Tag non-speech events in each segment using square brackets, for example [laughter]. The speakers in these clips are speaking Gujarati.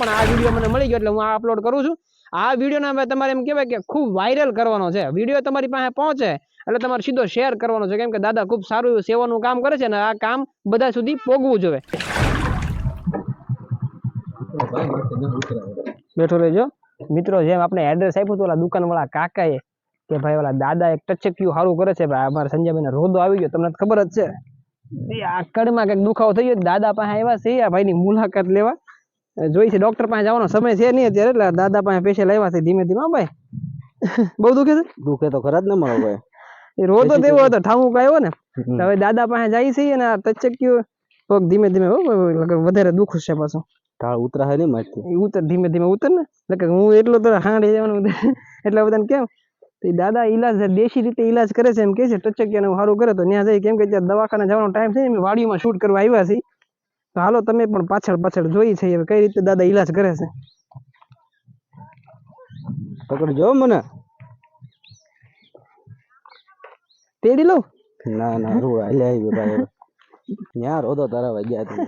પણ આ વીડિયો મને મળી ગયો એટલે હું આ અપલોડ કરું છું. આ વિડીયોને તમારે એમ કહેવાય કે ખૂબ વાયરલ કરવાનો છે. વીડિયો તમારી પાસે પહોંચે એટલે તમારે સીધો શેર કરવાનો છે. કેમ કે દાદા ખૂબ સારું સેવાનું કામ કરે છે અને આ કામ બધા સુધી પોગવું જોઈએ. બેઠો રહેજો. મિત્રો, જેમ આપણે એડ્રેસ આપ્યું હતું ઓલા દુકાનવાળા કાકાએ કે ભાઈ ઓલા દાદા એક ટચક્યું સારું કરે છે ભાઈ. અમારા સંજયભાઈ રોદો આવી ગયો. તમને ખબર જ છે. આ કડમાં કંઈક દુખાવો થઈ ગયો. દાદા પાસે આવ્યા છે. આ ભાઈની મુલાકાત લેવા. જોઈ છે ડોક્ટર પાસે જવાનો સમય છે નહીં અત્યારે એટલે દાદા પાસે પેશલ આવ્યા છે ધીમે ધીમે ભાઈ. બહુ દુખે છે? દુખે તો ખરા જ ને મારો ભાઈ. એ રોદો પછી તેવો હતો ઠામુક આવ્યો ને. હવે દાદા પાસે જાય છે અને આ ટચક્યું પગ ધીમે ધીમે હો વધારે દુખ છે પાછું. ઢાળ ઉતરાય નહીં મારથી. એ ઉતર ધીમે ધીમે ઉતર ને. એટલે હું એટલો તો હાંડી જવાનું એટલા બધાને કેમ? તો દાદા ઈલાજ દેશી રીતે ઈલાજ કરે છે એમ કે છે ટચકિયાને સારું કરે તો ત્યાં જઈ કેમ કે ત્યાં દવાખાને જવાનો ટાઈમ છે ને એમ વાડીમાં શૂટ કરવા આવ્યા છે. તો હાલો તમે પણ પાછળ પાછળ જોઈ છે હવે કઈ રીતે દાદા ઈલાજ કરે છે. પકડજો મને. તેડી લઉં? ના ના રૂ હાલે આવી ભાઈ હવે. રોદો તારા ભાઈ ગયા તમે.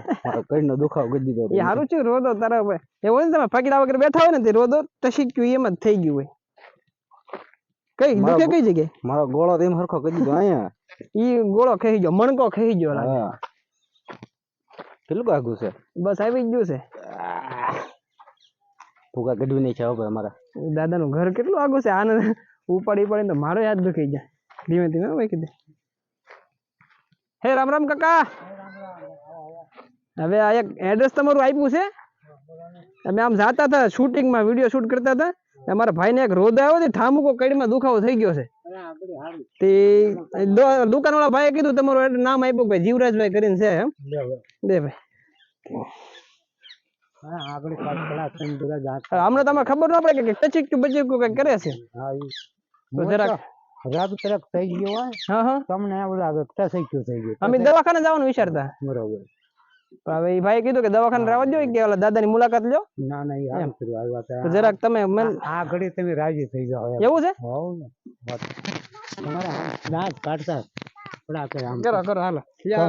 કઈનો દુખાવ કરી દીધો એ. સારું છે રોદો તારા ઉપર એવું હોય ને તમે ફકીડા વગર બેઠા હોય ને તે રોદો ટશીક્યું એમ જ થઈ ગયું હોય. કઈ દુખે કઈ જગ્યાએ? મારો ગોળો તેમ હરખો કરી દીધો અહીંયા. ઈ ગોળો ખાઈ ગયો મણકો ખાઈ ગયો. લાગે. કેટલું કાગું છે? બસ આવી જ ગયું છે. ભૂકા કઢવી નહીં છે હવે અમારા. દાદાનું ઘર કેટલું આગું છે? આને ઉપાડી ઉપાડીને તો મારો યાદ દુખી જાય. ધીમે ધીમે ભાઈ કીધું. હે રામ રામ કાકા. હવે આ એક એડ્રેસ તમારું આપ્યું છે? અમે આમ જાતા હતા શૂટિંગમાં વીડિયો શૂટ કરતા હતા. અમારા ભાઈને એક રોદ આવ્યો છે ઠામુકો કડીમાં દુખાવો થઈ ગયો છે. તે દુકાન વાળા ભાઈએ કીધું તમારું નામ આપ્યું ભાઈ જીવરાજભાઈ કરીને છે એમ? દે ભાઈ. હમણાં તમને ખબર ન પડે કે ટચીકું બચીકું કઈ કરે છે. જરાક રાગ તરક થઈ ગયો હોય હા હા. તમને એવું લાગે થઈ ગયું. અમે દવાખાને જવાનું વિચારતા. બરોબર. હવે એ ભાઈ કીધું કે દવાખાને રાવા દો કે ઓલા દાદાની મુલાકાત લ્યો. ના ના એ કર્યું વાત તો જરાક તમે આ ઘડી તમે રાજી થઈ જાઓ એવું છે? હોવ. તમારે દાંત કાઢતા. પડા કરે આમ. કરો કરો હાલો.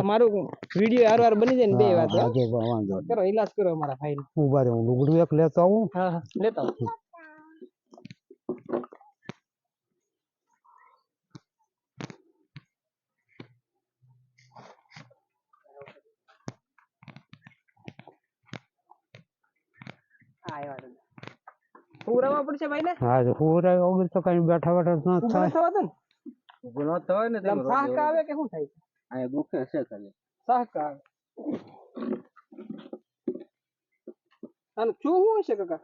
મારું વીડિયો હાર હાર બની જાય ને બે વાત. કરો ઈલાજ કરો મારા ભાઈ ઊભા રહે હું લુગડું એક લેતો આવું. હા હા લેતા આવો. હા, આવ્યા દાદા. પુરાવા પડશે ભાઈ ને હા તો હું રહ્યો વગર તો કઈ બેઠા બેઠા ન થાય થવા દો ને ઊભો ન થવાય ને આમ સાહકા આવે કે શું થાય છે અહીંયા દુખે છે ખાલી સાહકા આવે અને શું શું હશે કાકા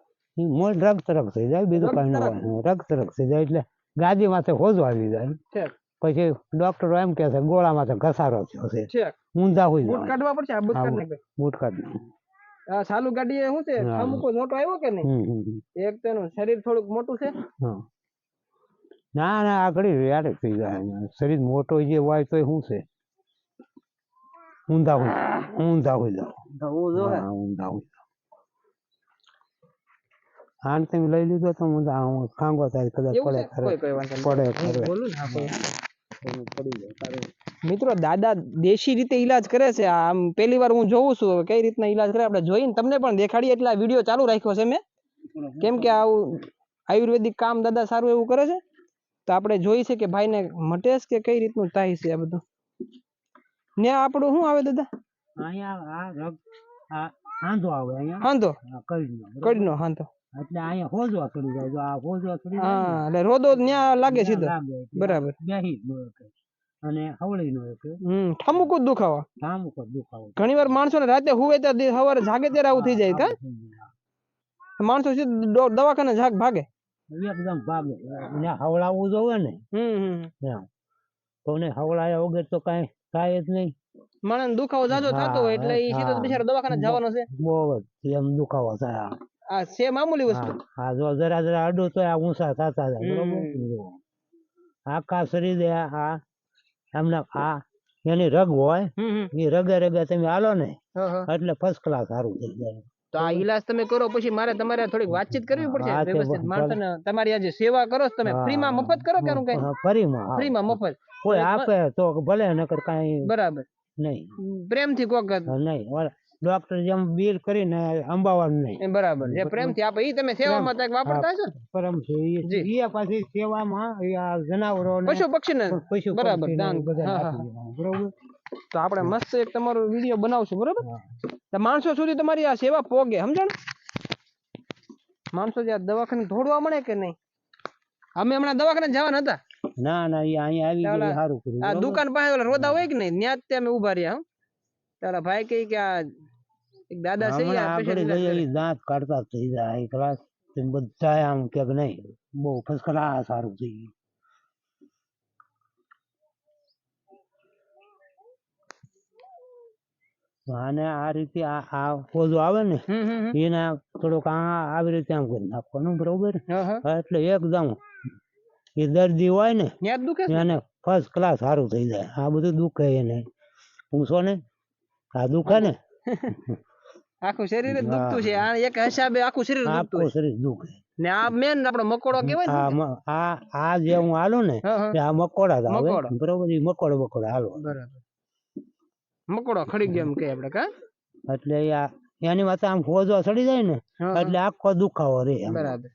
મોજ રગ તરક થઈ જાય બીજું રગ કઈ ન તરક. હોય રગ તરક થઈ જાય એટલે ગાદી માથે હોજો આવી જાય છે પછી ડોક્ટરો એમ કે છે ગોળા માથે ઘસારો થયો છે છે ઊંધા હોય બૂટ જાય કાઢવા પડશે આ બૂટ હા, કાઢ નાખ ભાઈ. બૂટ કાઢી ચાલુ ગાડી શું છે. અમુક મોટો આવ્યો કે નહીં. એક તેનું શરીર થોડુંક મોટું છે. ના ના આગળ યાર થઈ જાય. શરીર મોટો જે હોય તો શું છે? ઊંધા હોય. ઊંધા હોય જાવ ઊંધા હોય આને તમે લઈ લીધો તો હું ખાંગો થાય કદાચ પડે પડે પડે પડી જાય મિત્રો દાદા દેશી રીતે ઈલાજ કરે છે. આમ પહેલી વાર હું જોઉં છું કઈ રીતના ઈલાજ કરે આપણે જોઈને તમને પણ દેખાડીએ. એટલે આ વીડિયો ચાલુ રાખ્યો છે મેં. કેમ કે આવું આયુર્વેદિક કામ દાદા સારું એવું કરે છે. તો આપણે જોઈ છે કે ભાઈને મટે છે કે કઈ રીતનું થાય છે આ બધું. ને આપણું શું આવે દાદા? અહીંયા આ રગ આ હાંધો આવે અહીંયા. હાંધો? કડીનો કડીનો હાંધો. એટલે અહીંયા હોજવા ચડી જાય. જો આ હોજવા ચડી જાય હા એટલે રોદો ન્યા લાગે સીધો. બરાબર. બેહી ન. અને હવળી નો એક હમ ઠામુકો દુખાવો. ઠામુકો દુખાવો. ઘણીવાર માણસો ને રાતે હુવે ત્યારે સવારે જાગે ત્યારે આવું થઈ જાય કા? માણસો સીધો દવાખાને જાગ ભાગે. એકદમ ભાગે. અને હવળાવવું જોવે ને. હમ હમ કોને તો ને હવળાયા વગર તો કાઈ થાય જ નહીં. માણસ દુખાવો જાજો થતો હોય એટલે એ સીધો બિચારો દવાખાને જવાનો છે. બહુ જ એમ દુખાવો થાય. આ. છે મામૂલી વસ્તુ. હા જો જરા જરા અડો તો આ ઊંચા થતા જાય બરોબર. આખા શરીરે આ એમને આ એની રગ હોય એ રગે રગે તમે હાલો ને. એટલે ફર્સ્ટ ક્લાસ સારું થઈ જાય. તો આ ઈલાજ તમે કરો પછી મારે તમારે થોડીક વાતચીત કરવી પડશે વ્યવસ્થિત. માણસને તમારી આજે સેવા કરો છો તમે. ફ્રીમાં મફત કરો કે કઈ? ફ્રીમાં ફરીમાં મફત. કોઈ આપે તો ભલે નકર કાઈ બરાબર. નહીં. પ્રેમથી કોક નહીં ડોક્ટર જેમ બિલ કરીને અંબાવાનું નહીં. બરાબર. જે પ્રેમથી આપે એ તમે સેવામાં ત્યાં વાપરતા છો? પરમ છે. એ પાછી સેવામાં આ જનાવરો પશુ પક્ષીને? પશુ બરાબર, દાન. બરોબર? તો આપણે મસ્ત એક તમારો વીડિયો બનાવશું બરોબર? તો માણસો સુધી તમારી આ સેવા પોગે સમજણ માણસો જે દવાખાને ધોડવા મળે કે નહીં? અમે હમણાં દવાખાને જવાના હતા. ના ના એ અહીંયા આવી ગયું સારું કર્યું આ દુકાન પાસે ઓલા રોદા હોય કે નહીં? ત્યાં જ અમે ઊભા રહ્યા તારા ભાઈ કહે કે આ એક દાદા છે ઈ હમણાં આ આગળ patient જઈએ દાંત કાઢતા થઈ જાય ક્લાસ બધા આમ કે નહીં બહુ ફસકરા સારું થઈ ગયું. અને આ રીતે આ આ આવે ને. એને થોડોક આ આવી રીતે આમ કરી નાખવાનું બરોબર? એટલે એકદમ એ દર્દી હોય ને? એને ફર્સ્ટ ક્લાસ સારું થઈ જાય. આ બધું દુખે એને. પૂછો ને? આ દુખે ને? આખું શરીર જ દુખતું છે. આ એક હિસાબે આખું શરીર દુખતું છે. શરીર દુખે. ને આ મેન આપણો મકોડો કેવાય ને આ આ જે હું હાલો ને આ મકોડા આવે. બરોબર મકોડો મકોડો હાલો. બરાબર. મકોડો ખડી ગયો એમ કે આપણે કા? એટલે આ એની વાત આમ ફોજો ચડી જાય ને. એટલે આખો દુખાવો રે બરાબર.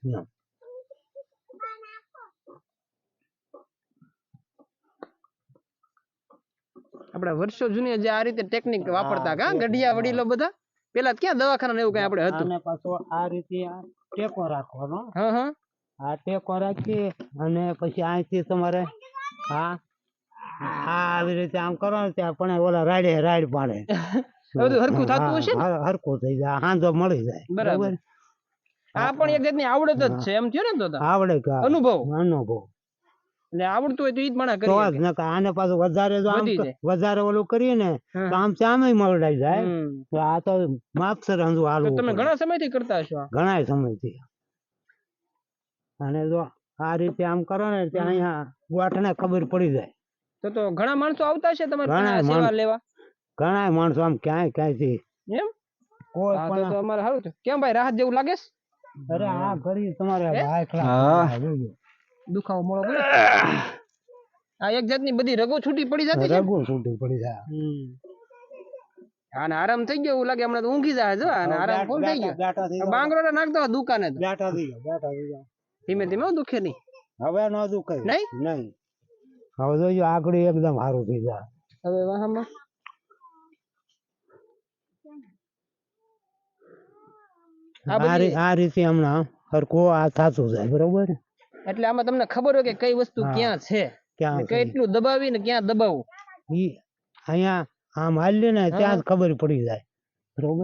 આપણે વર્ષો જૂની જે આ રીતે ટેકનિક વાપરતા કા? ગઢિયા વડીલો બધા? પેલા ક્યાં દવાખાના એવું કઈ આપણે હતું? અને પાછો આ રીતે ટેકો રાખવાનો. હા હા. આ ટેકો રાખી અને પછી અહીંથી તમારે હા હા આવી રીતે આમ કરવાનું ત્યાં પણ ઓલા રાડે રાડ પાડે. [laughs] બધું હરખું થતું હશે હરખું થઈ જાય હાંધો મળી જાય. બરાબર. આ પણ એક જાતની આવડત જ છે એમ થયો ને તો. આવડે અનુભવ. અનુભવ. એટલે આવડતું હોય તો ઈ જ માણસ કરી જ નકર આને પાછું વધારે જો આમ. વધારે ઓલું કરીએ ને તો આમ ચામે મરડાઈ જાય. તો આ તો માપસર તો હાલવું તમે ઘણા સમયથી કરતા હશો ઘણા સમયથી. અને જો આ રીતે આમ કરો ને ત્યાં અહીંયા ગોઠને ખબર પડી જાય. તો તો ઘણા માણસો આવતા હશે તમારે ઘણા સેવા લેવા? ઘણાય માણસો આમ ક્યાંય ક્યાંયથી. એમ? કોઈ પણ તો અમારે સારું કેમ ભાઈ રાહત જેવું લાગે છે? અરે આ ઘડી તમારે હે? દુખાવો મોળો પડે. આ એક જાતની બધી રગો છૂટી પડી જતી છે રગો છૂટી પડી જાય. આને આરામ થઈ ગયો એવું લાગે હમણાં તો ઊંઘી જાય જો આને આરામ ફૂલ થઈ ગયો. બાંગડો નાખતો દુકાને તો. બેઠા થઈ ગયો બેઠા થઈ ગયો. ધીમે ધીમે દુખે નહીં. હવે ન દુખે. નહીં? નહીં. હવે જોજો આગળ એકદમ સારું થઈ જાય. હવે વાહમાં? આ રીતે હમણાં હરખો આ થાતું જાય બરોબર? એટલે આમાં તમને ખબર હોય કે કઈ વસ્તુ ક્યાં છે? કેટલું દબાવી ને ક્યાં દબાવવું ઈ અહીંયા આમ હાલ્યું ને ત્યાં જ ખબર પડી જાય.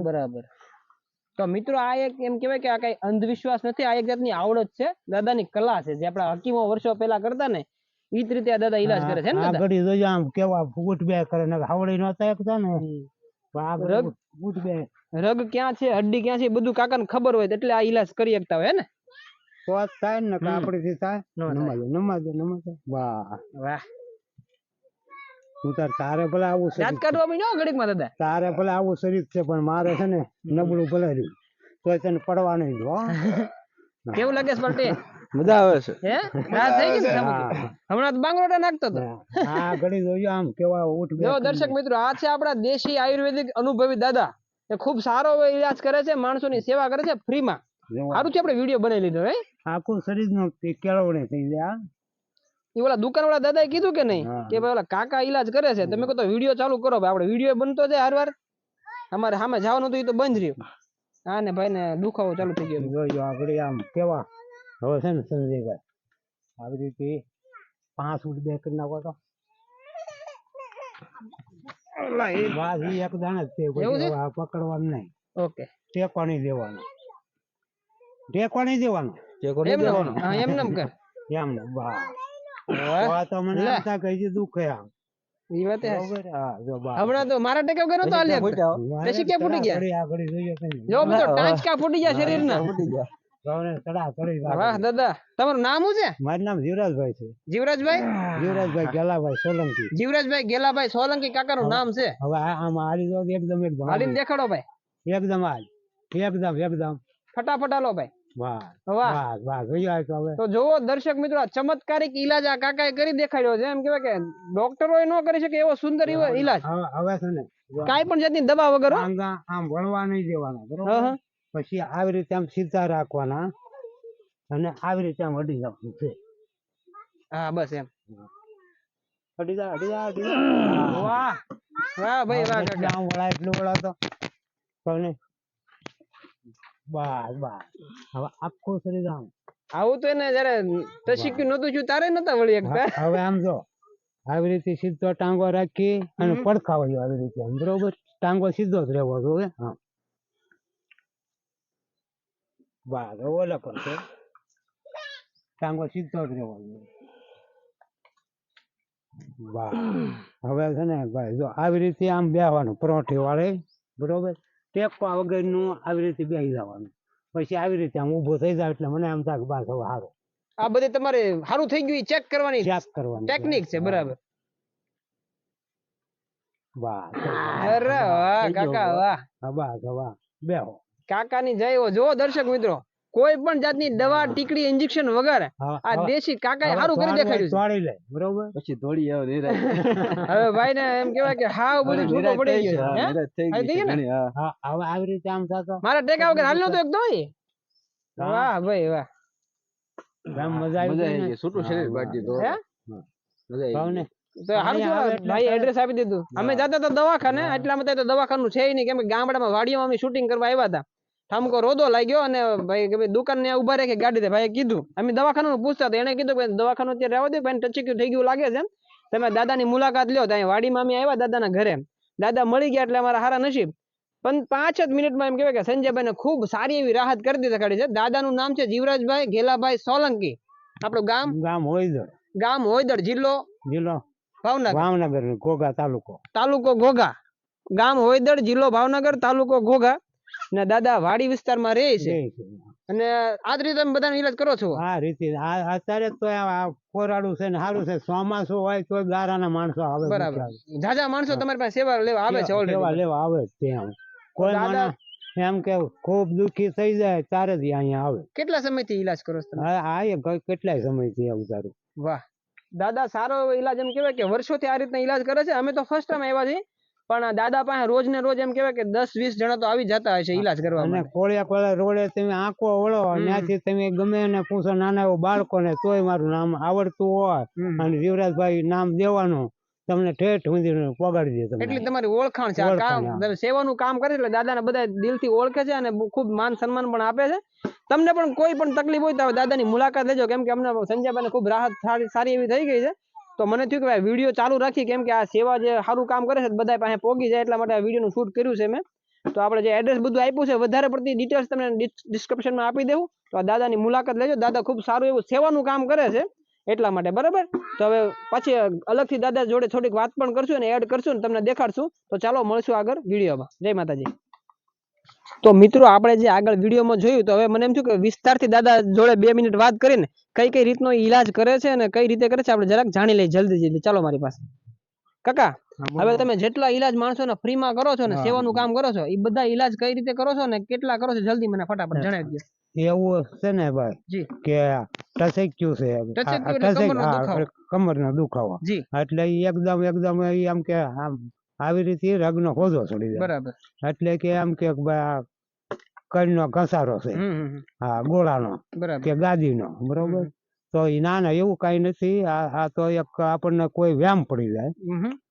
બરાબર? તો મિત્રો આ એક એમ કહેવાય કે આ કઈ અંધવિશ્વાસ નથી આ એક જાતની આવડત છે. દાદાની કલા છે જે આપણા હકીમો વર્ષો પહેલા કરતા ને ઈ જ રીતે આ દાદા ઈલાજ કરે છે ને આ દાદા? ઘડી જોજો આમ કેવા ફૂટ બે કરે ને હાવડી નતા એકતા ને. રગ? ફૂટ બે રગ ક્યાં છે હડ્ડી ક્યાં છે બધું કાકાને ખબર હોય એટલે આ ઈલાજ કરી શકતા હોય ને? તો જ થાય ને કે થી થાય. નમાજો નમાજો નમાજો. વાહ. વાહ. હું તાર તારે ભલે આવું દાંત શરીર કાઢવા ઘડીકમાં દાદા? તારે ભલે આવું શરીર છે પણ મારે છે ને નબળું ભલે રહ્યું. તોય તને પડવા નહીં દો [laughs] કેવું લાગે છે મજા આવે છે. હે? રાત થઈ ગઈ. હમણાં તો બાંગરોટા નાખતો હતો. હા ઘડી જોયો આમ કેવા ઉઠ બે જો દર્શક મિત્રો આ છે આપણા દેશી આયુર્વેદિક અનુભવી દાદા. એ ખૂબ સારો એવો ઈલાજ કરે છે માણસોની સેવા કરે છે ફ્રીમાં. સારું છે આપણે વીડિયો બનાવી લીધો હે? આખું શરીર નો કેળવણી થઈ જાય એ ઓલા દુકાન વાળા દાદા કીધું કે નહીં? કે ભાઈ ઓલા કાકા ઈલાજ કરે છે તમે કહો તો વીડિયો ચાલુ કરો ભાઈ આપણે વીડિયો બનતો જાય હર વાર અમારે સામે જવાનું હતું એ તો બંધ રહ્યું. હા ને ભાઈ ને દુખાવો ચાલુ થઈ ગયો. જોજો આ આમ કેવા. હવે છે ને સંજયભાઈ આવી રીતે પાંચ ફૂટ બે કરી નાખો તો. ઈ એક દાણા જ તે પકડવાનું નહીં. ઓકે. ટેકો નહીં દેવાનો. ટેકો નહીં દેવાનો. એમ ને હા એમ નમ કર એમ બા વાહ, તો મને. એમ થાય કે હજી દુખે આમ. ઈ વાત હે. જો બા. હમણાં તો મારા ટેકો વગર તો આલે પછી કે ફૂટી ગયા? ઘડી આ ઘડી જોઈએ જો બધો ટાંચકા ફૂટી ગયા શરીરના? ચડા ચડી વાહ દાદા. તમારું નામ શું છે? મારું નામ જીવરાજભાઈ છે. જીવરાજભાઈ? જીવરાજભાઈ ગેલાભાઈ સોલંકી. જીવરાજભાઈ ગેલાભાઈ સોલંકી કાકાનું નામ છે. હવે આમ આમાં હારી જો એકદમ એકદમ હાલીને દેખાડો ભાઈ. એકદમ હાલ એકદમ એકદમ. ફટાફટ હાલો ભાઈ. તો જોવો દર્શક મિત્રો આ ચમત્કારિક ઈલાજ આ કાકાએ કરી દેખાડ્યો છે. એમ કેવાય કે ડોક્ટરો ન કરી શકે એવો સુંદર એવો ઈલાજ. હવે છે ને કાંઈ પણ જાતની દવા વગર આમ વળવા નહીં દેવાના બરોબર? પછી આવી રીતે આમ સીધા રાખવાના અને આવી રીતે આમ અડી જવાનું છે. હા બસ એમ. અડી જા અડી જા અડી વાહ વાહ ભાઈ વાહ કાકા. આમ વળા એટલું વળાવતો. કોને બસ બસ. હવે આખું શરીર આમ આવું તો એને જયારે તશીક્યું નતું છું તારે નતા વળી એકતા હવે આમ જો આવી રીતે સીધો ટાંગો રાખી અને પડખા વળી આવી રીતે આમ બરોબર? ટાંગો સીધો જ રહેવો જોઈએ હા. બસ ઓલા છે. ટાંગો સીધો જ રહેવો જોઈએ. વાહ હવે છે ને ભાઈ જો આવી રીતે આમ બેહવાનું પરોઠી વાળે બરોબર? ટેકવા વગરનું આવી રીતે બેસી જવાનું. પછી આવી રીતે આમ ઊભો થઈ જાય એટલે મને એમ થાય કે બસ હવે સારું આ બધે તમારે સારું થઈ ગયું ચેક કરવાની ચેક કરવાની ટેકનિક છે બરાબર. વાહ અરે વાહ કાકા વાહ. વાહ વાહ. બેહો. કાકાની જય હો. જો દર્શક મિત્રો. કોઈ પણ જાતની દવા ટીકડી ઇન્જેક્શન વગર આ દેશી કાકાએ સારું કરી દેખાડ્યું લે બરોબર પછી દોડી આવ. હવે [laughs] ભાઈ ને એમ કેવાય કે હાવ બધું છૂટો પડી ગયો થઈ ગઈ ને? હા. હવે આવી રીતે આમ થાતો મારા ટેકા વગર હાલ નતો એક દોય હા. વાહ ભાઈ વાહ રામ મજા આવી મજા આવી ને? ગઈ છૂટું શરીર બાકી તો હે? મજા આવી ભાવને તો હારું ભાઈ એડ્રેસ આપી દીધું અમે. જતા તો દવાખાને એટલા માટે તો દવાખાનું છે નહીં કેમ કે ગામડામાં વાડીઓમાં અમે શૂટિંગ કરવા આવ્યા હતા ઠામકો રોદો લાગ્યો અને ભાઈ કે ભાઈ દુકાન ને ઊભા રાખી ગાડી ભાઈ કીધું. અમે દવાખાનું પૂછતા હતા એને કીધું કે દવાખાનું અત્યારે રહેવા દે ભાઈ ટચક્યું થઈ ગયું લાગે છે તમે દાદાની મુલાકાત લ્યો ત્યાં વાડીમાં અમે આવ્યા દાદાના ઘરે. દાદા મળી ગયા એટલે અમારા હારા નસીબ. પણ પાંચ જ મિનિટમાં એમ કહેવાય કે સંજયભાઈને ખૂબ સારી એવી રાહત કરી દીધા કાઢી છે. દાદાનું નામ છે જીવરાજભાઈ ઘેલાભાઈ સોલંકી. આપણું ગામ? ગામ હોય ગામ હોયદળ જિલ્લો? જિલ્લો. ભાવનગર. ભાવનગર ઘોઘા તાલુકો. તાલુકો ઘોઘા ગામ હોયદળ જિલ્લો ભાવનગર તાલુકો ઘોઘા ને દાદા વાડી વિસ્તારમાં રહે છે. અને આ જ રીતે તમે બધાનો ઈલાજ કરો છો? આ રીતે અત્યારે તો કોરાડું છે ને સારું છે. ચોમાસું હોય તો ગારાના માણસો આવે બરાબર. જાજા માણસો તમારી પાસે સેવા લેવા આવે છે સેવા લેવા આવે જ ત્યાં કોઈ માણસ એમ કે ખૂબ દુખી થઈ જાય ત્યારે જ અહીંયા આવે. કેટલા સમયથી ઈલાજ કરો છો તમે? હા કેટલાય સમયથી આવું તારું વાહ. દાદા સારો ઈલાજ એમ કહેવાય કે વર્ષોથી આ રીતના ઈલાજ કરે છે. અમે તો ફર્સ્ટ ટાઈમ આવ્યા છીએ. પણ દાદા પાસે રોજ ને રોજ એમ કેવાય કે દસ વીસ જણા તો આવી જતા હશે ઈલાજ કરવા અને કોળિયા કોળિયા રોડે તમે આંખો ઓળો ત્યાંથી તમે ગમે એને પૂછો નાના એવો બાળકોને તોય મારું નામ આવડતું હોય અને જીવરાજભાઈ નામ દેવાનું તમને ઠેઠ સુધી પગાડી દે એટલી તમારી ઓળખાણ છે કામ. સેવાનું કામ કરે એટલે દાદાને બધા દિલથી ઓળખે છે અને ખૂબ માન સન્માન પણ આપે છે. તમને પણ કોઈ પણ તકલીફ હોય તો દાદાની મુલાકાત લેજો કેમ કે અમને સંજયભાઈને ખૂબ રાહત સારી એવી થઈ ગઈ છે. તો મને થયું કે ભાઈ વીડિયો ચાલુ રાખી કેમ કે આ સેવા જે સારું કામ કરે છે બધા પાસે પોગી જાય એટલા માટે આ વિડીયોનું શૂટ કર્યું છે મેં. તો આપણે જે એડ્રેસ બધું આપ્યું છે, વધારે પડતી ડિટેલ્સ તમને ડિસ્ક્રિપ્શનમાં આપી દેવું. તો આ દાદાની મુલાકાત લેજો. દાદા ખૂબ સારું એવું સેવાનું કામ કરે છે એટલા માટે, બરાબર? તો હવે પછી અલગથી દાદા જોડે થોડીક વાત પણ કરશું અને એડ કરશું અને તમને દેખાડશું. તો ચાલો મળશું આગળ વિડીયોમાં. જય માતાજી. તો મિત્રો આપણે જે આગળ વિડીયોમાં જોયું તો હવે મને એમ થયું કે વિસ્તારથી દાદા જોડે બે મિનિટ વાત કરીને કઈ કઈ રીતનો ઈલાજ કરે છે અને કઈ રીતે કરે છે આપણે જરાક જાણી લઈએ જલ્દી જલ્દી. ચાલો મારી પાસે. કાકા હવે તમે જેટલા ઈલાજ માણસોને ફ્રીમાં કરો છો ને. સેવાનું કામ કરો છો એ બધા ઈલાજ કઈ રીતે કરો છો ને કેટલા કરો છો જલ્દી મને ફટાફટ જણાવી દો. એવું છે ને ભાઈ કે ટસેક્યું છે ટસેક- કમરનો દુખાવો. એટલે એકદમ એકદમ આમ કે આમ આવી રીતે રગનો હોદો છોડી દે. બરાબર. એટલે કે એમ કે ભાઈ કઈનો ઘસારો છે. હા ગોળાનો. બરાબર. કે ગાદીનો બરોબર? તો એ ના ના એવું કઈ નથી આ તો એક આપણને કોઈ વ્યામ પડી જાય.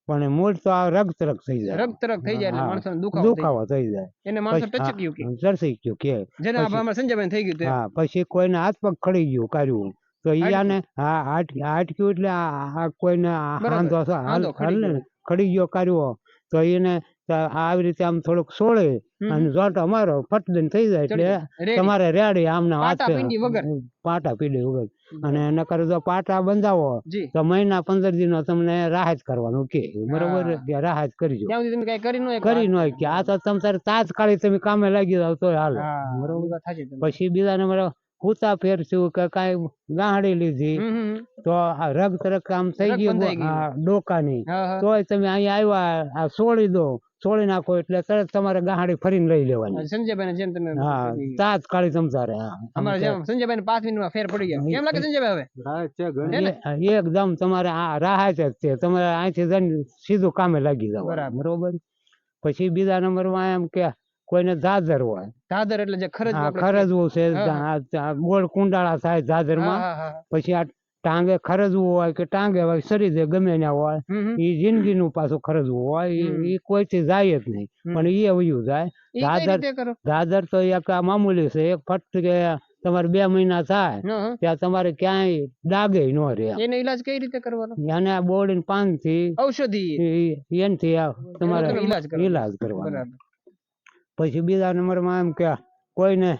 પણ મૂળ તો આ રગ તરગ થઈ જાય. રગ તરગ થઈ જાય એટલે. દુખાવો થઈ જાય. એને માણસો ટચક્યું કે? ચરસી ગયું કે. જેને આપણે સંજયભાઈ થઈ ગયું હા પછી કોઈને હાથ પગ ખડી ગયું કર્યું તો ઈ આને હા આટક્યું એટલે આ કોઈને હાંધો હાલ ને, ગયો. ખડી કર્યો તો એને આવી રીતે આમ થોડુંક સોળે અને જોટ અમારો ફટ દઈને થઈ જાય એટલે તમારે રેડી આમને પાટા પીંડી વગર. પાટા પીડી વગર. અને નકર જો પાટા બંધાવો તો મહિના પંદર દિનો તમને રાહત કરવાનું કે બરોબર. કે રાહત કરજો. કરી ન કે આ તો તમે તાત્કાલિક તમે કામે લાગી જાવ તો હાલ. બરોબર. પછી બીજા નંબર કૂતા ફેરશું કે કાંઈ ગાંહડી લીધી. તો આ રગ તરગ કામ થઈ ગયું ડોકાની. તોય તમે અહીંયા આવ્યા આ છોડી દો છોડી નાખો એટલે તરત તમારે ગાંહડી ફરીને લઈ લેવાની. સંજયભાઈ જેમ તમે હા તાજ તાત્કાલિક તમતારે હા. અમારે જેમ સંજયભાઈ પાંચ મિનિટમાં ફેર પડી ગયા. કેમ લાગે સંજયભાઈ હવે? એકદમ તમારે આ રાહત જ છે. તમારે અહીંથી જઈને સીધું કામે લાગી જાવ બરાબર. બરોબર? પછી બીજા નંબરમાં એમ કે કોઈને ધાધર હોય. ધાધર એટલે જે ખરજ ખરજવું છે ગોળ કુંડાળા થાય હા. પછી આ ટાંગે ખરજવું હોય કે ટાંગે હોય શરીરે ગમે ના હોય. એ જિંદગીનું પાછું ખરજવું હોય. એ કોઈથી જાય જ નહીં. પણ એ એવું જાય. દાદર- દાદર તો એક મામૂલી છે એક ફટ કે તમારે બે મહિના થાય. ત્યાં તમારે ક્યાંય ડાગે ન રહે. એનો ઈલાજ કઈ રીતે કરવાનો? એને બોડીને પાનથી ઔષધિ. એનથી તમારે ઈલાજ કરવાનો. પછી બીજા નંબરમાં એમ કે કોઈને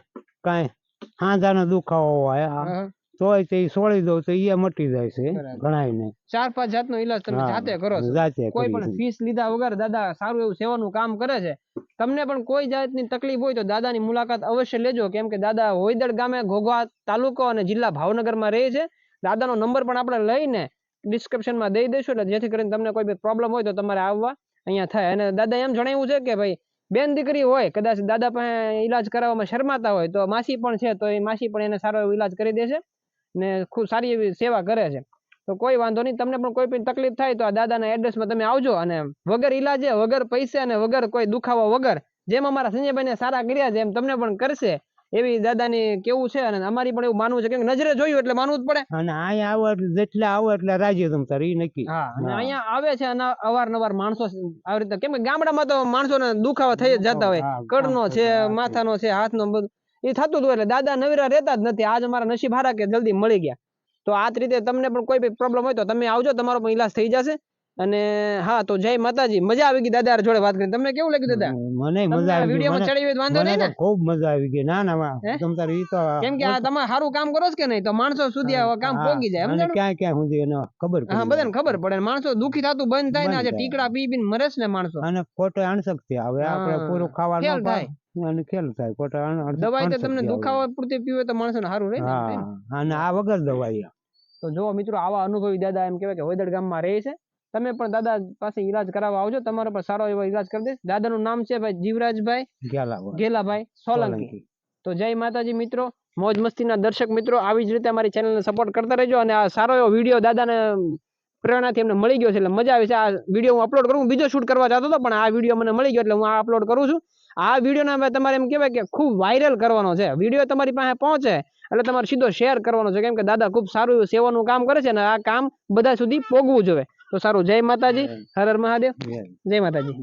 કાંઈ સાંધાનો દુખાવો હોય. તોય તે છોડી દઉં તો એ મટી જાય છે બરાબર. ઘણાયને. ચાર પાંચ જાતનો ઈલાજ તમે જાતે કરો છો. જાતે કોઈ પણ ફીસ લીધા વગર દાદા સારું એવું સેવાનું કામ કરે છે. તમને પણ કોઈ જાતની તકલીફ હોય તો દાદાની મુલાકાત અવશ્ય લેજો. કેમ કે દાદા હોયદળ ગામે ઘોઘા તાલુકો અને જિલ્લા ભાવનગરમાં રહે છે. દાદાનો નંબર પણ આપણે લઈને ડિસ્ક્રિપ્શનમાં દઈ દઈશું એટલે જેથી કરીને તમને કોઈ બી પ્રોબ્લેમ હોય તો તમારે આવવા અહીંયા થાય. અને દાદા એમ જણાવ્યું છે કે ભાઈ બેન દીકરી હોય, કદાચ દાદા પાસે ઈલાજ કરાવવામાં શરમાતા હોય, તો માસી પણ છે, તો એ માસી પણ એને સારો ઈલાજ કરી દેશે ને ખૂબ સારી એવી સેવા કરે છે. તો કોઈ વાંધો નહીં, તમને પણ કોઈ પણ તકલીફ થાય તો આ દાદાના એડ્રેસમાં તમે આવજો અને વગર ઈલાજે, વગર પૈસે અને વગર કોઈ દુખાવા વગર, જેમ અમારા સંજયભાઈને સારા કર્યા છે, એમ તમને પણ કરશે. એવી દાદાની કેવું છે અને અમારી પણ એવું માનવું છે કે નજરે જોયું એટલે માનવું જ પડે. અને અહીંયા આવો એટલે જેટલા આવો એટલે રાજી તમ તારે ઈ નક્કી. હા અને અહીંયા આવે છે અને અવારનવાર માણસો આવી રીતે કેમ કે ગામડામાં તો માણસોને દુખાવા થઈ જ જતા હોય. કડનો છે માથાનો છે હાથનો બધું. એ થતું જ હોય એટલે દાદા નવીરા રહેતા જ નથી. આજ અમારા નસીબ હારા કે જલ્દી મળી ગયા. તો આ રીતે તમને પણ કોઈ બી પ્રોબ્લેમ હોય તો તમે આવજો તમારો પણ ઈલાજ થઈ જશે. અને હા તો જય માતાજી. મજા આવી ગઈ દાદા જોડે વાત કરી તમને કેવું લાગ્યું દાદા? મને મજા આવી વિડીયોમાં ચડી હોય વાંધો નહીં ને? ખૂબ મજા આવી ગઈ. ના ના? તમ તારે ઈ તો કેમ કે આ તમે સારું કામ કરો છો કે નહીં? તો માણસો સુધી આ કામ પહોંચી જાય સમજણ ક્યાં ક્યાં સુધી એનો ખબર હા બધાને ખબર પડે માણસો દુખી થતું બંધ થાય ને આજે ટીકડા પી પીને મરે છે ને માણસો. અને ખોટો અણશક્તિ આવે આપણે પૂરું ખાવાનું ખેલ થાય. અને ખેલ થાય. ખોટો દવાઈ તો તમને. દુખાવા પૂરતી પીવે તો માણસોને સારું રહે અને આ વગર દવાઈ. તો જો મિત્રો આવા અનુભવી દાદા એમ કહેવાય કે હોયદડ ગામમાં રહે છે. તમે પણ દાદા પાસે ઈલાજ કરાવવા આવજો. તમારો પણ સારો એવો ઈલાજ કરી દઈશ. દાદાનું નામ છે ભાઈ જીવરાજભાઈ ગેલાભાઈ. સોલંકી. તો જય માતાજી મિત્રો. મોજ મસ્તીના દર્શક મિત્રો આવી જ રીતે અમારી ચેનલને સપોર્ટ કરતા રહેજો અને આ સારો એવો વીડિયો દાદાને પ્રેરણાથી એમને મળી ગયો છે એટલે મજા આવી છે. આ વીડિયો હું અપલોડ કરું બીજો શૂટ કરવા જતો હતો પણ આ વીડિયો મને મળી ગયો એટલે હું આ અપલોડ કરું છું. આ વિડીયોને હવે તમારે એમ કહેવાય કે ખૂબ વાયરલ કરવાનો છે. વીડિયો તમારી પાસે પહોંચે એટલે તમારે સીધો શેર કરવાનો છે. કેમ કે દાદા ખૂબ સારું સેવાનું કામ કરે છે અને આ કામ બધા સુધી પોગવું જોઈએ. તો સારું. જય માતાજી. હર હર મહાદેવ. જય. માતાજી.